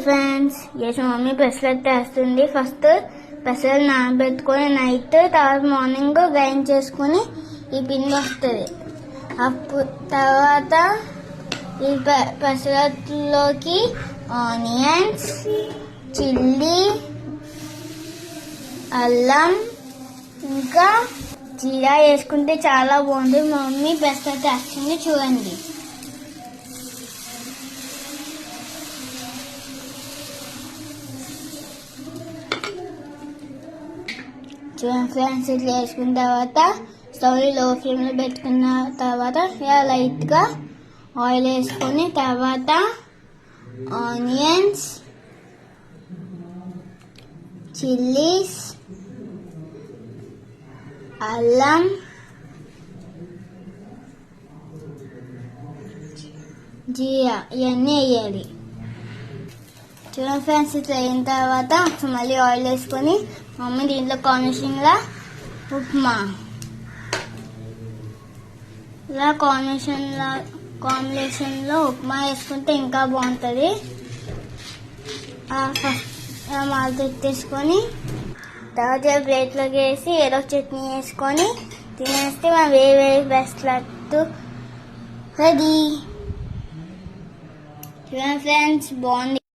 Friends చేసి mummy pesarattu వేస్తుంది first పెసలు నానబెట్టుకొని నైట్ తర్వాత మార్నింగ్ గ్రైండ్ చేసుకొని ఈ పిండి వస్తుంది. అప్పుడు తర్వాత ఈ పె- ఆనియన్స్ చిల్లీ అల్లం ఇంకా జీరా వేసుకుంటే చాలా బాగుంటుంది. మా మమ్మీ పెసరట్టు వేస్తుంది చూడండి. ఫ్రెండ్స్ ఇట్లా వేసుకున్న తర్వాత స్టవ్లో ఫ్లేమ్లో పెట్టుకున్న తర్వాత ఇలా లైట్గా ఆయిల్ వేసుకొని తర్వాత ఆనియన్స్ చిల్లీస్ అల్లం జీరా ఇవన్నీ వేయాలి. చూడండి ఫ్రెండ్స్ ఇట్లా అయిన తర్వాత మళ్ళీ ఆయిల్ వేసుకొని మమ్మీ దీంట్లో కాంబినేషన్గా ఉప్మా. ఇలా కాంబినేషన్లో కాంబినేషన్లో ఉప్మా వేసుకుంటే ఇంకా బాగుంటుంది. ఫస్ట్ మాలతో ఎత్తేసుకొని తర్వాత ప్లేట్లోకి వేసి ఏదో చట్నీ వేసుకొని తినేస్తే మనం వేరే వేరే బెస్ట్ లట్టు. రెడీ. ఫ్రెండ్స్ బాగుంది.